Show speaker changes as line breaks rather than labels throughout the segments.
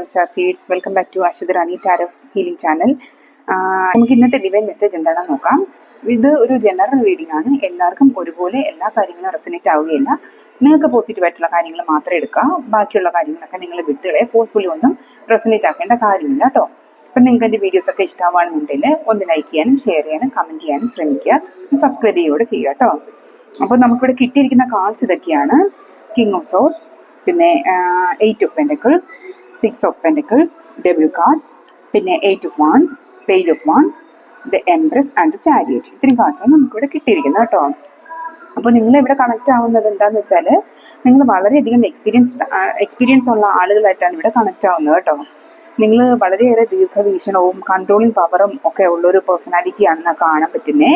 Morning star seeds welcome back to Aswathy Rani tarot healing channel നമുക്ക് ഇന്നത്തെ divine message എന്താണെന്ന് നോക്കാം. ഇത് ഒരു ജനറൽ റീഡിംഗ് ആണ്. എല്ലാവർക്കും ഒരുപോലെ എല്ലാ കാര്യങ്ങളും റെസനേറ്റ് ആവുകയില്ല. നിങ്ങൾക്ക് പോസിറ്റീവ് ആയിട്ടുള്ള കാര്യങ്ങൾ മാത്രം എടുക്കുക ബാക്കിയുള്ള കാര്യങ്ങളൊക്കെ നിങ്ങൾ വിട്ടുകളെ ഫോഴ്സ്ഫുള്ളി ഒന്നും റെസനേറ്റ് ആക്കേണ്ട കാര്യമില്ല കേട്ടോ അപ്പം നിങ്ങൾക്ക് എന്റെ വീഡിയോസ് ഒക്കെ ഇഷ്ടമാണെന്നുണ്ടെങ്കിൽ ഒന്ന് ലൈക്ക് ചെയ്യാനും ഷെയർ ചെയ്യാനും കമന്റ് ചെയ്യാനും ശ്രമിക്കുക. സബ്സ്ക്രൈബ് ചെയ്യുകയോടെ ചെയ്യുക കേട്ടോ അപ്പോൾ നമുക്കിവിടെ കിട്ടിയിരിക്കുന്ന കാർഡ്സ് ഇതൊക്കെയാണ്. കിങ് ഓഫ് സോഡ്സ് പിന്നെ eight of pentacles six of pentacles double card പിന്നെ eight of wands page of wands the empress and chariot ഇത്രയും കാർഡ്സാണ് നമുക്കിവിടെ കിട്ടിയിരിക്കുന്നത് കേട്ടോ. അപ്പോൾ നിങ്ങൾ ഇവിടെ കണക്ട് ആവുന്നത് എന്താണെന്ന് വെച്ചാൽ നിങ്ങൾ വളരെയധികം എക്സ്പീരിയൻസ് എക്സ്പീരിയൻസ് ഉള്ള ആളുകളായിട്ടാണ് ഇവിടെ കണക്ട് ആവുന്നത് കേട്ടോ. നിങ്ങൾ വളരെയേറെ ദീർഘവീക്ഷണവും കൺട്രോളിങ് പവറും ഒക്കെ ഉള്ള ഒരു പേഴ്സണാലിറ്റി ആണെന്ന് കാണാൻ പറ്റുന്നേ.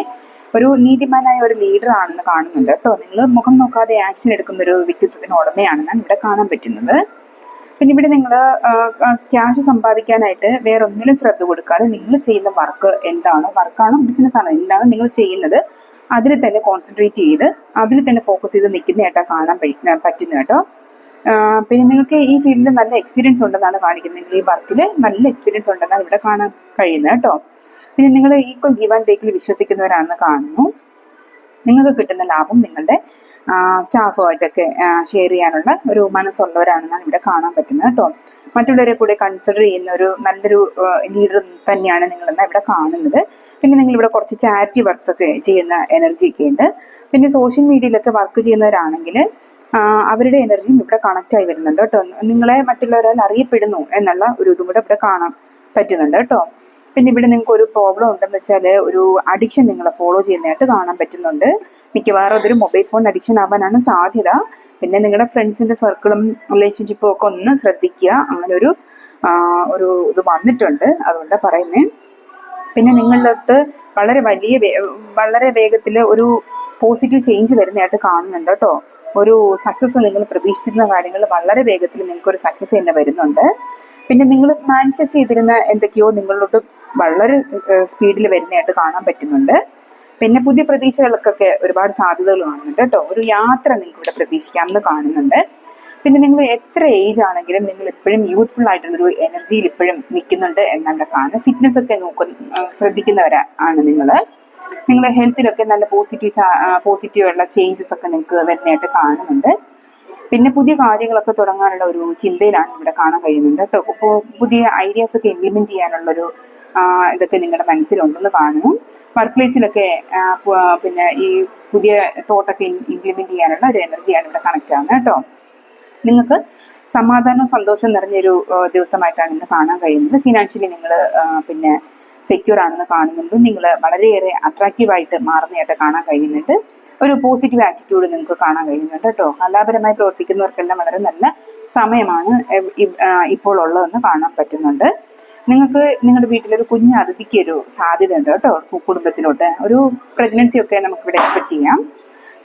ഒരു നീതിമാനായ ഒരു ലീഡർ ആണെന്ന് കാണുന്നുണ്ട് കേട്ടോ. നിങ്ങൾ മുഖം നോക്കാതെ ആക്ഷൻ എടുക്കുന്ന ഒരു വ്യക്തിത്വത്തിന് ഉടമയാണെന്നാണ് ഇവിടെ കാണാൻ പറ്റുന്നത്. പിന്നെ ഇവിടെ നിങ്ങൾ ക്യാഷ് സമ്പാദിക്കാനായിട്ട് വേറെ ഒന്നിലും ശ്രദ്ധ കൊടുക്കാതെ നിങ്ങൾ ചെയ്യുന്ന വർക്ക് എന്താണോ? വർക്കാണോ ബിസിനസ് ആണോ? എന്താണ് നിങ്ങൾ ചെയ്യുന്നത്? അതിൽ തന്നെ കോൺസെൻട്രേറ്റ് ചെയ്ത് അതിൽ തന്നെ ഫോക്കസ് ചെയ്ത് നിൽക്കുന്നതായിട്ടാണ് കാണാൻ പറ്റുന്ന കേട്ടോ. പിന്നെ നിങ്ങൾക്ക് ഈ ഫീൽഡിൽ നല്ല എക്സ്പീരിയൻസ് ഉണ്ടെന്നാണ് കാണിക്കുന്നത്. ഈ വർക്കിൽ നല്ല എക്സ്പീരിയൻസ് ഉണ്ടെന്നാണ് ഇവിടെ കാണാൻ കഴിയുന്നത് കേട്ടോ. പിന്നെ നിങ്ങൾ ഈക്വൽ ഗീവ് ആൻഡ് ടേക്കിൽ വിശ്വസിക്കുന്നവരാണെന്ന് കാണുന്നു. നിങ്ങൾക്ക് കിട്ടുന്ന ലാഭം നിങ്ങളുടെ സ്റ്റാഫുമായിട്ടൊക്കെ ഷെയർ ചെയ്യാനുള്ള ഒരു മനസ്സുള്ളവരാണെന്നാണ് ഇവിടെ കാണാൻ പറ്റുന്നത് കേട്ടോ. മറ്റുള്ളവരെ കൂടെ കൺസിഡർ ചെയ്യുന്ന ഒരു നല്ലൊരു ലീഡർ തന്നെയാണ് നിങ്ങളെന്ന് ഇവിടെ കാണുന്നത്. പിന്നെ നിങ്ങൾ ഇവിടെ കുറച്ച് ചാരിറ്റി വർക്ക്സ് ഒക്കെ ചെയ്യുന്ന എനർജി ഒക്കെ ഉണ്ട്. പിന്നെ സോഷ്യൽ മീഡിയയിലൊക്കെ വർക്ക് ചെയ്യുന്നവരാണെങ്കിൽ അവരുടെ എനർജിയും ഇവിടെ കണക്റ്റ് ആയി വരുന്നുണ്ട് കേട്ടോ. നിങ്ങളെ മറ്റുള്ളവരാൽ അറിയപ്പെടുന്നു എന്നുള്ള ഒരു ഇതും കൂടെ ഇവിടെ കാണാൻ പറ്റുന്നുണ്ട് കേട്ടോ. പിന്നെ ഇവിടെ നിങ്ങൾക്ക് ഒരു പ്രോബ്ലം ഉണ്ടെന്ന് വെച്ചാൽ ഒരു അഡിക്ഷൻ നിങ്ങളെ ഫോളോ ചെയ്യുന്നതായിട്ട് കാണാൻ പറ്റുന്നുണ്ട്. മിക്കവാറും അതൊരു മൊബൈൽ ഫോൺ അഡിക്ഷൻ ആവാനാണ് സാധ്യത. പിന്നെ നിങ്ങളുടെ ഫ്രണ്ട്സിന്റെ സർക്കിളും റിലേഷൻഷിപ്പും ഒക്കെ ഒന്ന് ശ്രദ്ധിക്കുക. അങ്ങനെ ഒരു ഒരു ഇത് വന്നിട്ടുണ്ട്. അതുകൊണ്ടാണ് പറയുന്നത് പിന്നെ നിങ്ങളടുത്ത് വളരെ വലിയ വളരെ വേഗത്തിൽ ഒരു പോസിറ്റീവ് ചേഞ്ച് വരുന്നതായിട്ട് കാണുന്നുണ്ട് കേട്ടോ. ഒരു സക്സസ് നിങ്ങൾ പ്രതീക്ഷിച്ചിരുന്ന കാര്യങ്ങൾ വളരെ വേഗത്തിൽ നിങ്ങൾക്ക് ഒരു സക്സസ് തന്നെ വരുന്നുണ്ട്. പിന്നെ നിങ്ങൾ മാനിഫെസ്റ്റ് ചെയ്തിരുന്ന എന്തൊക്കെയോ നിങ്ങളിലോട്ട് വളരെ സ്പീഡിൽ വരുന്നതായിട്ട് കാണാൻ പറ്റുന്നുണ്ട്. പിന്നെ പുതിയ പ്രതീക്ഷകൾക്കൊക്കെ ഒരുപാട് സാധ്യതകൾ കാണുന്നുണ്ട് കേട്ടോ. ഒരു യാത്ര നിങ്ങൾക്ക് ഇവിടെ പ്രതീക്ഷിക്കാമെന്ന് കാണുന്നുണ്ട്. പിന്നെ നിങ്ങൾ എത്ര ഏജ് ആണെങ്കിലും നിങ്ങൾ ഇപ്പോഴും യൂത്ത്ഫുൾ ആയിട്ടുള്ളൊരു എനർജിയിൽ ഇപ്പോഴും നിൽക്കുന്നുണ്ട് എന്നുള്ള കാണുന്നത്. ഫിറ്റ്നസ് ഒക്കെ നോക്കുന്ന ശ്രദ്ധിക്കുന്നവരാണ് നിങ്ങൾ. നിങ്ങളെ ഹെൽത്തിലൊക്കെ നല്ല പോസിറ്റീവ് പോസിറ്റീവ് ഉള്ള ചേഞ്ചസ് ഒക്കെ നിങ്ങൾക്ക് വരുന്നതായിട്ട് കാണുന്നുണ്ട്. പിന്നെ പുതിയ കാര്യങ്ങളൊക്കെ തുടങ്ങാനുള്ള ഒരു ചിന്തയിലാണ് ഇവിടെ കാണാൻ കഴിയുന്നുണ്ട് അപ്പോൾ പുതിയ ഐഡിയാസ് ഒക്കെ ഇംപ്ലിമെന്റ് ചെയ്യാനുള്ളൊരു ഇതൊക്കെ നിങ്ങളുടെ മനസ്സിലുണ്ടെന്ന് കാണുന്നു. വർക്ക് പ്ലേസിലൊക്കെ പിന്നെ ഈ പുതിയ തോട്ടൊക്കെ ഇംപ്ലിമെന്റ് ചെയ്യാനുള്ള ഒരു എനർജിയാണ് ഇവിടെ കണക്റ്റ് ആവുന്നത് കേട്ടോ നിങ്ങൾക്ക് സമാധാനവും സന്തോഷവും നിറഞ്ഞൊരു ദിവസമായിട്ടാണ് ഇന്ന് കാണാൻ കഴിയുന്നത്. ഫിനാൻഷ്യലി നിങ്ങൾ പിന്നെ സെക്യൂർ ആണെന്ന് കാണുന്നുണ്ട്. നിങ്ങൾ വളരെയേറെ അട്രാക്റ്റീവായിട്ട് മാറുന്നതായിട്ട് കാണാൻ കഴിയുന്നുണ്ട്. ഒരു പോസിറ്റീവ് ആറ്റിറ്റ്യൂഡ് നിങ്ങൾക്ക് കാണാൻ കഴിയുന്നുണ്ട് കേട്ടോ. കലാപരമായി പ്രവർത്തിക്കുന്നവർക്കെല്ലാം വളരെ നല്ല സമയമാണ് ഇപ്പോൾ ഉള്ളതെന്ന് കാണാൻ പറ്റുന്നുണ്ട്. നിങ്ങൾക്ക് നിങ്ങളുടെ വീട്ടിലൊരു കുഞ്ഞ് അതിഥിക്ക് ഒരു സാധ്യത ഉണ്ട് കേട്ടോ കുടുംബത്തിലോട്ട്. ഒരു പ്രഗ്നൻസി ഒക്കെ നമുക്ക് ഇവിടെ എക്സ്പെക്ട് ചെയ്യാം.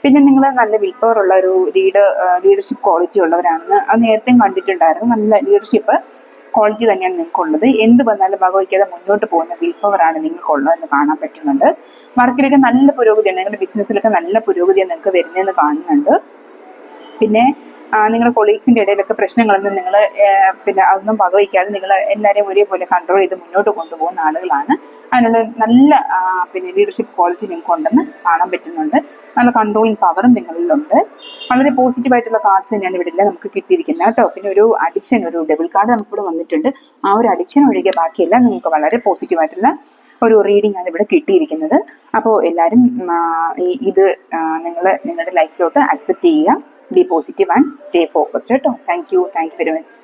പിന്നെ നിങ്ങൾ നല്ല വിൽ പവർ ഉള്ള ഒരു ലീഡർ ലീഡർഷിപ്പ് ക്വാളിറ്റി ഉള്ളവരാണെന്ന് അത് നേരത്തെയും കണ്ടിട്ടുണ്ടായിരുന്നു. നല്ല ലീഡർഷിപ്പ് ക്വാളിറ്റി തന്നെയാണ് നിങ്ങൾക്കുള്ളത്. എന്ത് വന്നാലും വകവയ്ക്കാതെ മുന്നോട്ട് പോകുന്ന വിൽ പവറാണ് നിങ്ങൾക്കുള്ളത് എന്ന് കാണാൻ പറ്റുന്നുണ്ട്. വർക്കിലൊക്കെ നല്ല പുരോഗതിയാണ്. നിങ്ങളുടെ ബിസിനസ്സിലൊക്കെ നല്ല പുരോഗതിയാണ് നിങ്ങൾക്ക് വരുന്നതെന്ന് കാണുന്നുണ്ട്. പിന്നെ നിങ്ങളുടെ കൊളീഗ്സിന്റെ ഇടയിലൊക്കെ പ്രശ്നങ്ങളൊന്നും നിങ്ങൾ പിന്നെ അതൊന്നും വകവയ്ക്കാതെ നിങ്ങൾ എല്ലാവരെയും ഒരേപോലെ കൺട്രോൾ ചെയ്ത് മുന്നോട്ട് കൊണ്ടുപോകുന്ന ആളുകളാണ് അതിനുള്ള നല്ല പിന്നെ ലീഡർഷിപ്പ് ക്വാളിറ്റി നിങ്ങൾക്ക് ഉണ്ടെന്ന് കാണാൻ പറ്റുന്നുണ്ട്. നല്ല കൺട്രോളിങ് പവറും നിങ്ങളിലുണ്ട്. വളരെ പോസിറ്റീവായിട്ടുള്ള കാർഡ്സ് തന്നെയാണ് ഇവിടെ നമുക്ക് കിട്ടിയിരിക്കുന്നത് കേട്ടോ. പിന്നെ ഒരു അഡിക്ഷൻ ഒരു ഡബിൾ കാർഡ് നമുക്ക് നമുക്കിവിടെ വന്നിട്ടുണ്ട്. ആ ഒരു അഡിക്ഷൻ ഒഴികെ ബാക്കിയെല്ലാം നിങ്ങൾക്ക് വളരെ പോസിറ്റീവായിട്ടുള്ള ഒരു റീഡിംഗ് ആണ് ഇവിടെ കിട്ടിയിരിക്കുന്നത്. അപ്പോൾ എല്ലാവരും ഇത് നിങ്ങൾ നിങ്ങളുടെ ലൈഫിലോട്ട് അക്സെപ്റ്റ് ചെയ്യുക. Be positive and stay focused കേട്ടോ. Thank you thank you very much